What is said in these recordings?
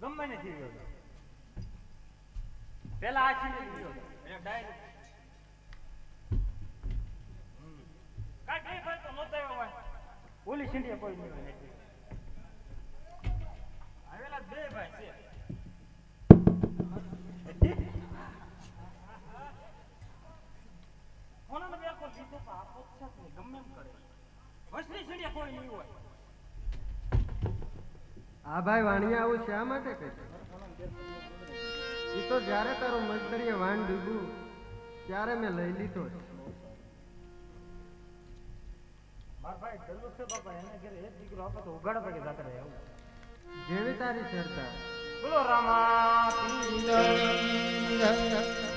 ગમે ને ગયો પેલા આ છીને લીધો આપો છે. ગમે એમ કરે. છીંડીએ કોઈ નહીં હોય. આ ભાઈ વાણિયા આવું શા માટે કહે છે? એ તો જ્યારે તારો મજદરીએ વાણ ડૂબ્યું ત્યારે મેં લઈ લીધો છે. તારી ચર્ચા બોલો છે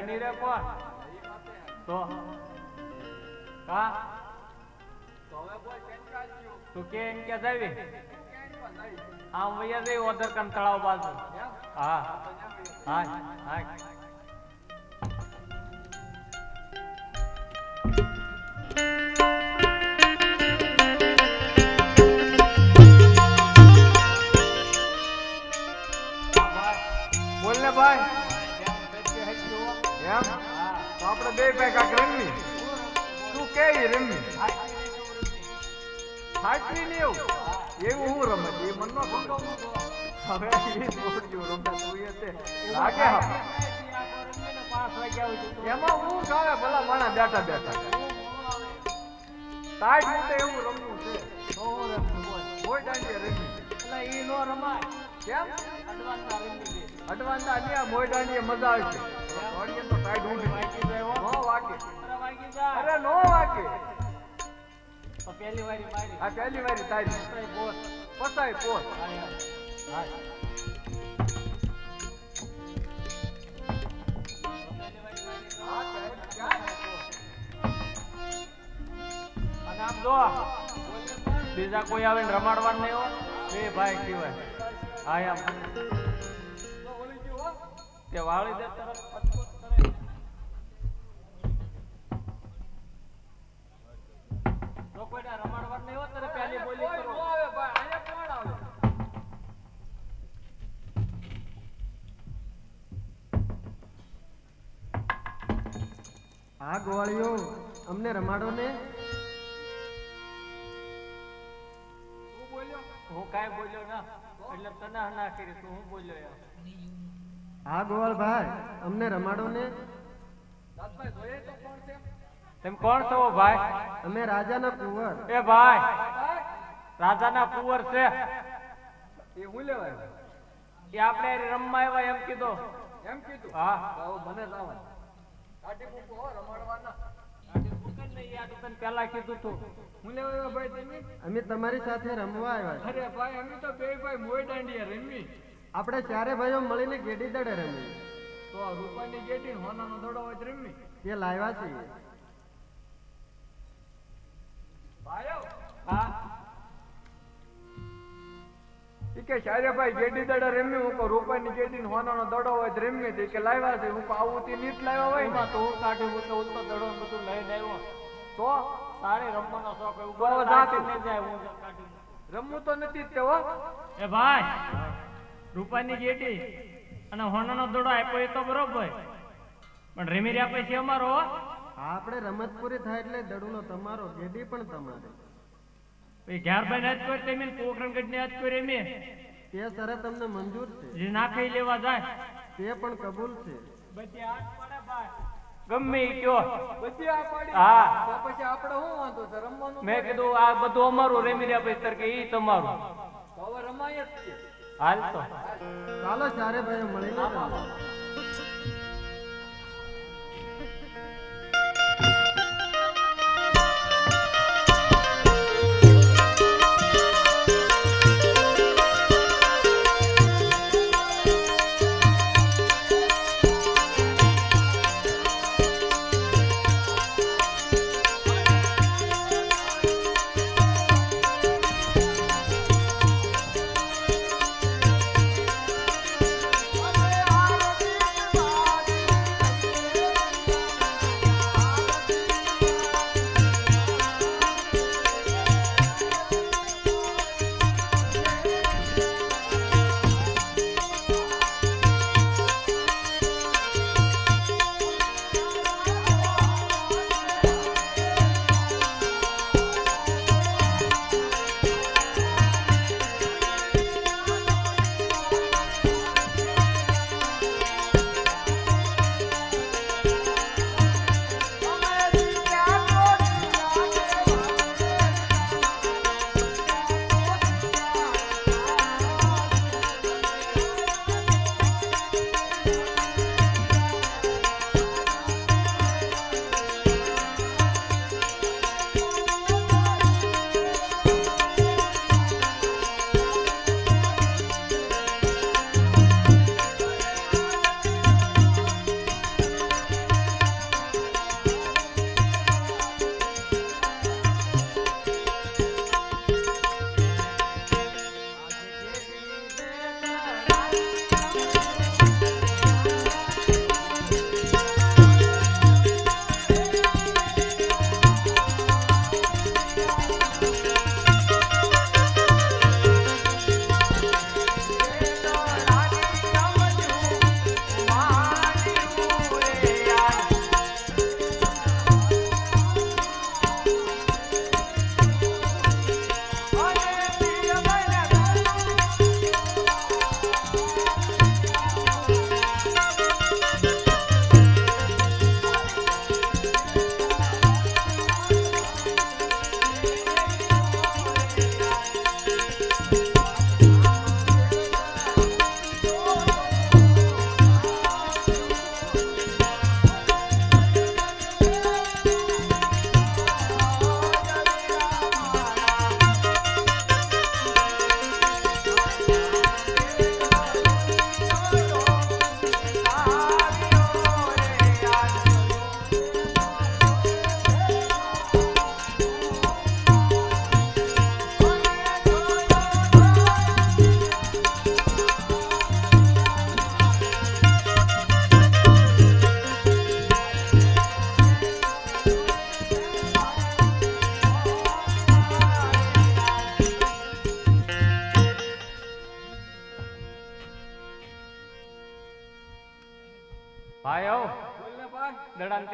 ની રે કોણ? તો હા. તું કે એમ કે જાવી? આમ વૈયા જઈ ઓધર કન તળાવ બાજુ. હા. હા હા બે ભાઈ કાંક તું કે રમી? રમવી ને એવું. એવું હું રમત એ મનમાં હવે એ છોડ્યું રમતા તું એ લાગે હા. એમાં હું ગાવે ભલા માણા બેઠા બેઠા. તાજ રીતે એવું રમવું છે. કોઈ દાંડીએ રમવી કેમ? અડવાંતા ની આ મોય દાંડીએ મજા આવશે. થોડીએ તો ટાઈટ નો વાગે. અરે નો વાગે. પહેલી વારી મારી. આ પહેલી વારી તારી પસાય પોત અને આમ જો બીજા કોઈ આવે રમાડવાનું રમાડવા નહીં હો. બે ભાઈ કહેવાય હા એમ. તે વાળી દે તરત. હો ત્યારે પહેલી બોલી કરો આ ગોવાળીઓ અમને રમાડો ને હું કાંઈ બોલ્યો ના એટલે તને ના કરી તું હું બોલ્યો હા ગોવાળ ભાઈ અમને રમાડો ને તેમ કોણ છો ભાઈ? અમે રાજાના કુંવર. એ ભાઈ રાજાના કુંવર છે. એ હું લેવાય? એ આપણે રમવા આવ્યા એમ કીધું. એમ કીધું? હા. તો મને લાવવા. કાટી મૂકો રમાડવાના. પેલા કીધું તું. હું લેવા ભાઈ તમે? અમે તમારી સાથે રમવા આવ્યા અરે ભાઈ અમે તો બે ભાઈ મોય દાંડીએ રમી. આપણે ચારે ભાઈઓ મળીને ગેડી દડે રમી તો રૂપાની ગેટી હોના હોનાનો દડો હોય તો રમી. તે લાવ્યા છીએ. કે શારે ભાઈ ગેડી દડો રમી હું રૂપાની ગેટી ને હોનાનો દડો હોય તો રમી તો કે લાવ્યા છે હું કો આવું તે નીટ લાવ્યા હોયમાં તો હું કાઢી હું તો ઉલટો દડો બધું લઈને આવ્યો તો તારે રમવાનો શોખ. તો ઉપર જાતું. રાખીને જાય હું કાઢી રમવું તો નથી તે હો એ ભાઈ રૂપાની જેડી અને હોનાનો દડો આપ્યો એ તો બરોબર પણ રેમી રહ્યા પછી અમારો હો. હા આપણે રમત પૂરી થાય એટલે દડુનો તમારો ગેડી પણ તમારે. પછી ઘેર ભાઈ નાચ કરી તેમી પોખરણ ગઢ નાચ કરી એમી તે શરત તમને મંજૂર છે. જે નાખી લેવા જાય. તે પણ કબૂલ છે. બધી હાથ પડે ભાઈ. ગમે ઈ કયો. બધી આ પાડી. હા. તો પછી આપણે શું વાંધો છે? રમવાનું મેં કીધું આ બધું અમારું રેમી રહ્યા પછી તર કે ઈ તમારું. હવે રમાય જ છે હાલ તો. ચાલો ચારે ભાઈઓ મળીને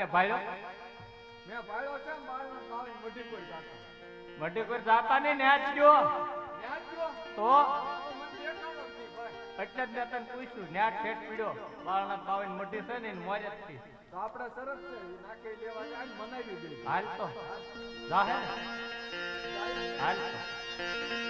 તે ભાળ્યો મેં છે કોઈ જાતો મઢી કોઈ જાતા નહીં ન્યાજ ગયો? તો. એટલે જ મેં તને પૂછ્યું ન્યાજ ઠેઠ પીડ્યો બાળના બાવન મઢી છે ને મોજ જ થી તો આપણે સરસ છે નાખી લેવા જાય મનાવી દઈએ હાલ તો. જાહે. હાલ તો.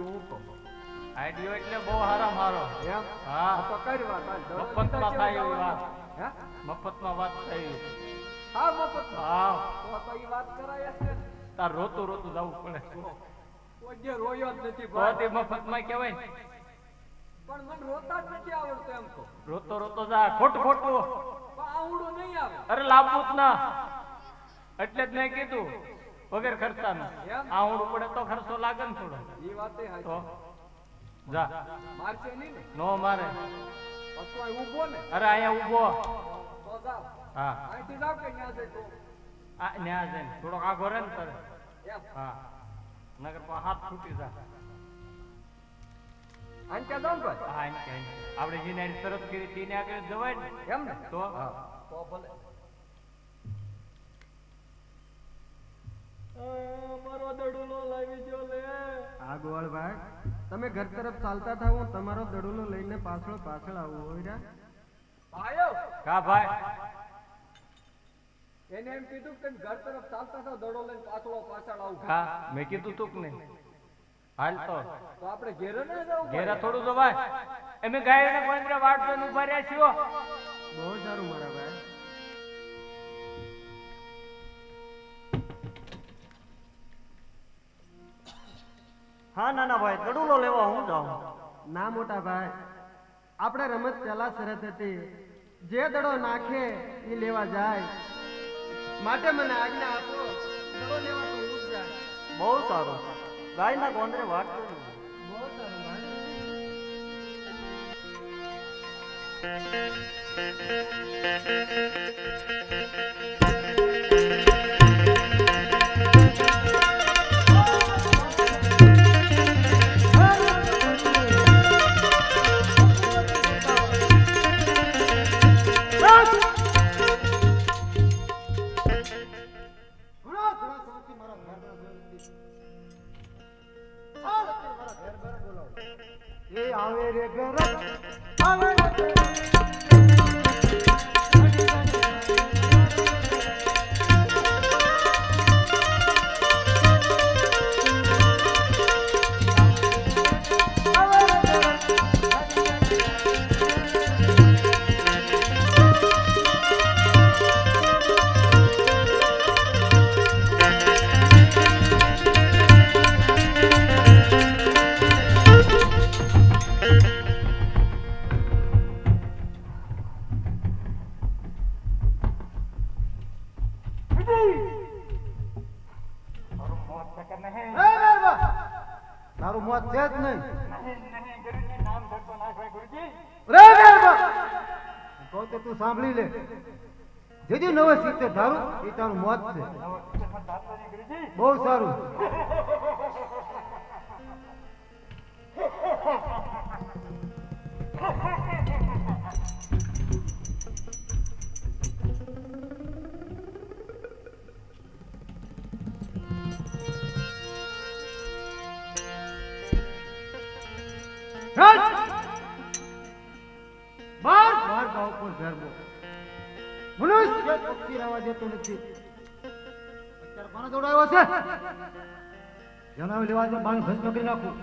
હું કહું આઈડિયો એટલે બહુ હારા મારો. એમ? હા. તો કરી વાત મફતમાં થાય એવી વાત. હે? મફતમાં વાત થઈ. હા મફત હા. તો તો એ વાત કરાય છે તાર રોતું રોતું જવું પડે. કોઈ જે રોયો જ નથી ભાઈ. મફતમાં કહેવાય ને. પણ મને રોતા જ નથી આવડતું એમ તો. રોતો રોતો જા ખોટ ખોટું આવડું નહીં આવે. અરે લાવવું ના. એટલે જ મેં કીધું. વગર ખર્ચાનું. એમ? આવડું પડે તો ખર્ચો લાગે ને થોડો. ઈ વાતે તો જા. મારશે નહીં ને. નો મારે. પછી ઊભો ને. અરે અહીંયા ઊભો. તો જાવ હા. અહીંથી જાવ કે ન્યા જઈ તો આ ન્યા જઈને. થોડોક આગો રહે ને તારે. હા. નગર પણ હાથ છૂટી જા ક્યાં જાવ ને હા કે. આપણે જીને હારે કરી તેને આગળ જવાય ને. એમ ને? તો? તો ભલે. મારો દડુલો લાવી જો લે. આ ગોળ તમે ઘર તરફ ચાલતા થાવ હું તમારો દડુલો લઈને પાછળ પાછળ આવું હોય ભાઈઓ! કા ભાઈ? એને એમ કીધું કે ઘર તરફ ચાલતા થાવ દડો લઈને પાછળ પાછળ આવું. હા મેં કીધું તું કે હાલ તો. તો આપણે ઘેરે ના જવું ઘેરા થોડું જવાય. એમે ગાયને પાંદરા વાટ જોઈને ઊભા રહ્યા છીએ. બહુ સારું મારા હા નાના ભાઈ દડુલો લેવા હું જાઉં? ના મોટા ભાઈ. આપણે રમત પહેલા શરત હતી. જે દડો નાખે એ લેવા જાય. માટે મને આજ્ઞા આપો દડો લેવા તો હું જાય. બહુ સારું. ગાયના ગોંદરે વાત જોઈને. બહુ સારું ભાઈ. તો સાંભળી લે. જેજી નવે સીતે ધારું એ તારું મોત છે. બહુ સારું. બાર પણ ધરવો મનુષ્ય પક્ષી રહેવા દેતો નથી. અત્યારે કોનો દોડાયો છે? જણાવી લેવા દે બાણ ભસ્મ કરી નાખું.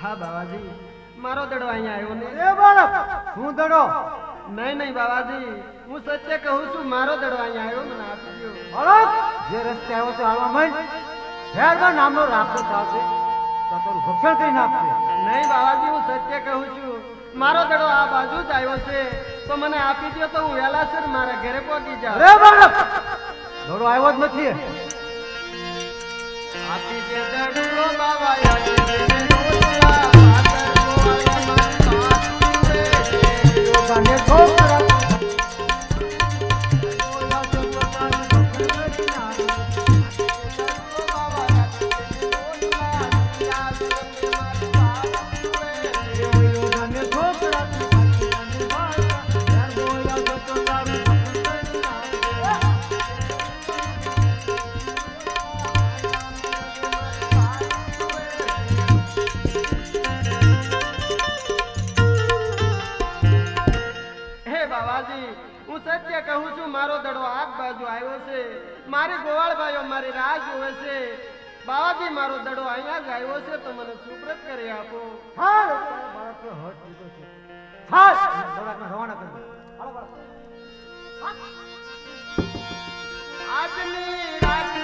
હા બાબાજી મારો દડો અહીંયા આવ્યો ને. એ બાળક હું દડો? નહીં નહીં બાબાજી હું સત્ય કહું છું મારો દડો અહીંયા આવ્યો મને આપી દો બાળક જે રસ્તે આવ્યો છે હાલવા માંડ હેરબા નામનો રાખતો ચાલશે તો તારું ભક્ષણ કરી નાખશે નહીં બાબાજી હું સત્ય કહું છું. મારો દડો આ બાજુ જ આવ્યો છે. તો મને આપી દો તો હું વેલાસર મારા ઘરે પહોંચી જાઉં. અરે બાળક! દડો આવ્યો જ નથી. આપી દે દડો બાજુ આવ્યો છે. મારે ગોવાળભાઈઓ મારી રાહ જોવે છે. બાવાજી મારો દડો અહીંયા જ આવ્યો છે તો મને સુપ્રત કરી આપો. આજની બાળક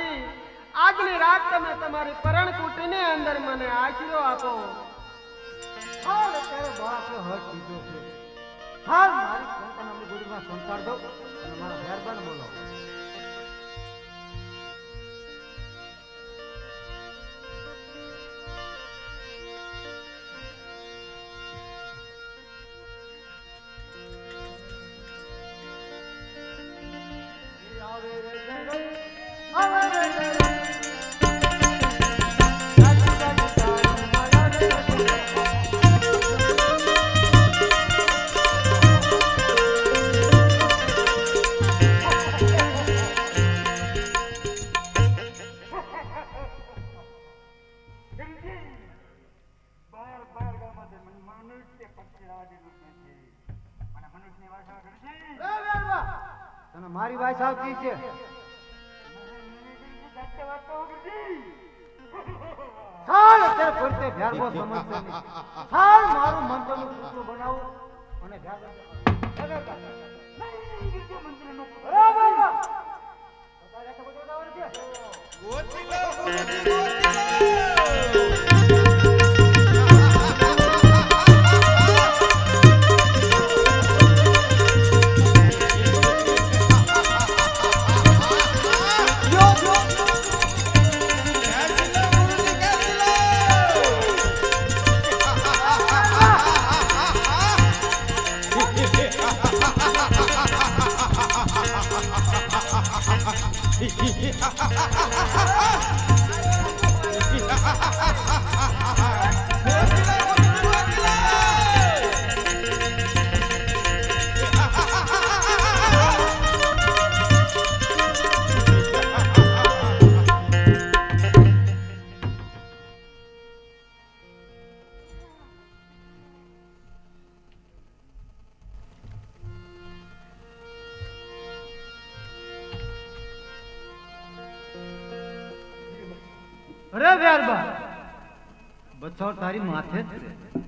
બાબાજી આજની રાત તમે તમારી પરણ કુટીની અંદર મને આશરો આપો. હાલ છે. હાલ મારી સંતાન બોલો. અને ભ્યાગો બરાબર. બચ્ચાઓ તારી માથે જ છે.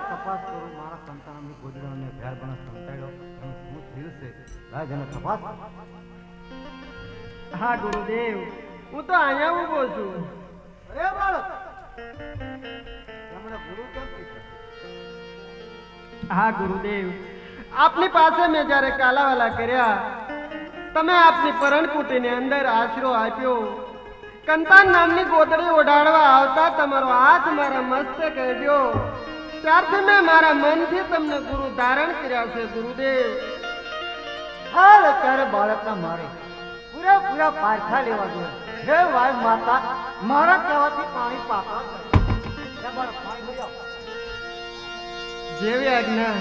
તપાસ કરું મારા સંતાનની ગોદડાને ભ્યાર બના સંતાડ્યો. એનું શું થયું છે? રાજ એને તપાસ હા ગુરુદેવ હું તો અહીંયા ઊભો છું. અરે બાળક! એમણે ગુરુ કેમ હા ગુરુદેવ આપની પાસે મેં જ્યારે કાલાવાલા કર્યા તમે આપની પરણકુટીની અંદર આશરો આપ્યો. કંતાન નામની ગોદડી ઓઢાડવા આવતા તમારો હાથ મારા મસ્તકે અડ્યો. ત્યારથી મેં મારા મનથી તમને ગુરુ ધારણ કર્યા છે ગુરુદેવ. હાલ અત્યારે બાળકના મારે પૂરેપૂરા પારખા લેવા જોઈએ. હે વાય માતા મારા કહેવાથી પાણી આવ. જેવી આજ્ઞા.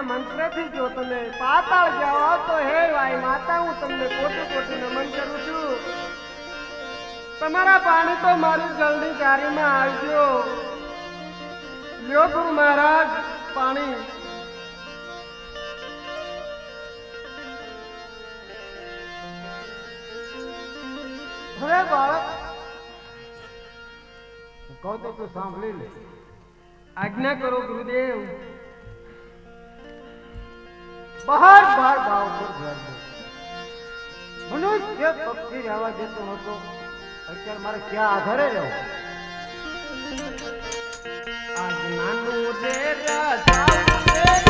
એના મંત્રથી જો તમે. પાતાળ જાઓ. તો હે ભાઈ માતા, હું તમને કોટી કોટી નમન કરું છું. તમારા પાણી તો મારી જલ્દી જારીમાં આવજો. લ્યો ગુરુ મહારાજ, પાણી. હવે બાળક કહું તો તું સાંભળી લે. આજ્ઞા કરો ગુરુદેવ. બહાર બહાર ભાવ પર ઘર મનુષ્ય પક્ષી રહેવા જતો હતો. અત્યારે મારે ક્યાં આધારે રહેવું? આજ્ઞાનું રે રાજા